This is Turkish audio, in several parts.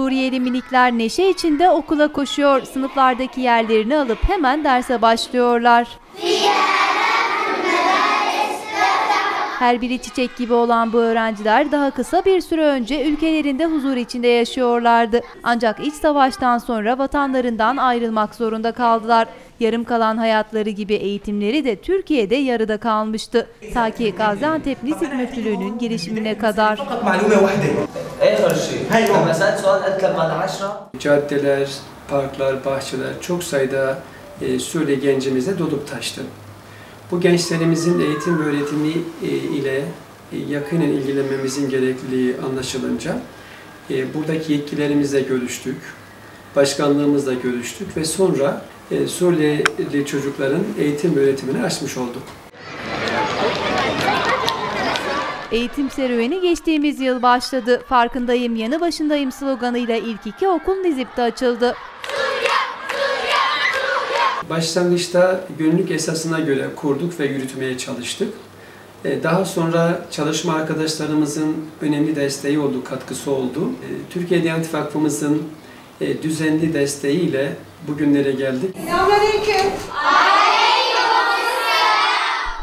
Suriyeli minikler neşe içinde okula koşuyor. Sınıflardaki yerlerini alıp hemen derse başlıyorlar. Her biri çiçek gibi olan bu öğrenciler daha kısa bir süre önce ülkelerinde huzur içinde yaşıyorlardı. Ancak iç savaştan sonra vatanlarından ayrılmak zorunda kaldılar. Yarım kalan hayatları gibi eğitimleri de Türkiye'de yarıda kalmıştı. Ta ki Gaziantep Nisip Müftülüğü'nün girişimine kadar yeter şey. Hayır, yani mesela sual etlemel aşra. Caddeler, parklar, bahçeler çok sayıda e, Suriye gencimize dolup taştı. Bu gençlerimizin eğitim ve öğretimi e, ile e, yakinen ilgilenmemizin gerekliliği anlaşılınca e, buradaki yetkilerimizle görüştük, başkanlığımızla görüştük ve sonra e, Suriyeli çocukların eğitim ve öğretimini açmış olduk. Eğitim serüveni geçtiğimiz yıl başladı. Farkındayım yanı başındayım sloganıyla ilk iki okul Nizip'te açıldı. Başlangıçta gönüllülük esasına göre kurduk ve yürütmeye çalıştık. E, Daha sonra çalışma arkadaşlarımızın önemli desteği oldu, katkısı oldu. E, Türkiye Diyanet Vakfımızın e, düzenli desteğiyle bugünlere geldik.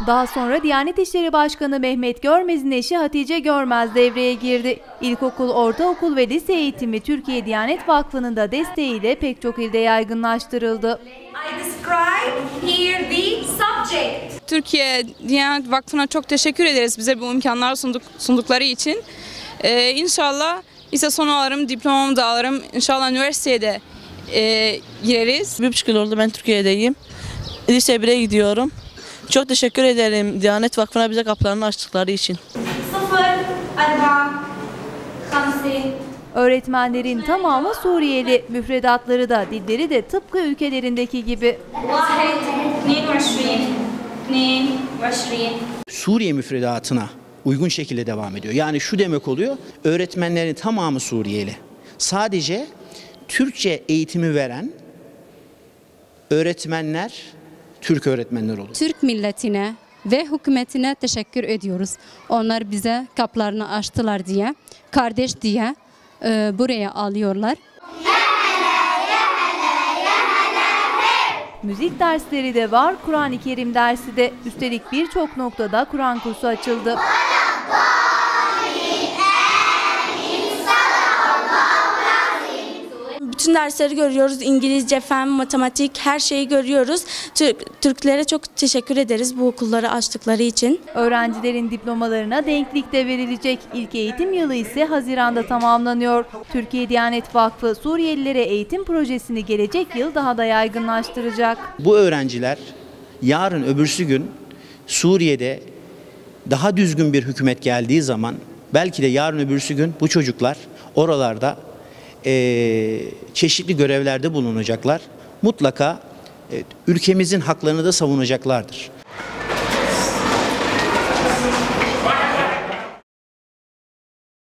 Daha sonra Diyanet İşleri Başkanı Mehmet Görmez'in eşi Hatice Görmez devreye girdi. İlkokul, ortaokul ve lise eğitimi Türkiye Diyanet Vakfı'nın da desteğiyle pek çok ilde yaygınlaştırıldı. Türkiye Diyanet Vakfı'na çok teşekkür ederiz bize bu imkanlar sunduk, sundukları için. Ee, inşallah lise sonu alırım, diplomamı da alırım. İnşallah üniversiteye de e, gireriz. Bir buçuk yıl oldu ben Türkiye'deyim. Lise 1'e gidiyorum. Çok teşekkür ederim Diyanet Vakfı'na bize kapılarını açtıkları için. 0, Öğretmenlerin tamamı Suriyeli, müfredatları da dilleri de tıpkı ülkelerindeki gibi. Suriye müfredatına uygun şekilde devam ediyor. Yani şu demek oluyor, öğretmenlerin tamamı Suriyeli. Sadece Türkçe eğitimi veren öğretmenler Türk öğretmenler olur. Türk milletine ve hükümetine teşekkür ediyoruz. Onlar bize kaplarını açtılar diye, kardeş diye e, buraya alıyorlar. Müzik dersleri de var, Kur'an-ı Kerim dersi de. Üstelik birçok noktada Kur'an kursu açıldı. Dersleri görüyoruz. İngilizce, fen, matematik her şeyi görüyoruz. Türk, Türklere çok teşekkür ederiz bu okulları açtıkları için. Öğrencilerin diplomalarına denklik de verilecek. İlk eğitim yılı ise Haziran'da tamamlanıyor. Türkiye Diyanet Vakfı Suriyelilere eğitim projesini gelecek yıl daha da yaygınlaştıracak. Bu öğrenciler yarın öbürsü gün Suriye'de daha düzgün bir hükümet geldiği zaman belki de yarın öbürsü gün bu çocuklar oralarda eee, çeşitli görevlerde bulunacaklar. Mutlaka e, ülkemizin haklarını da savunacaklardır.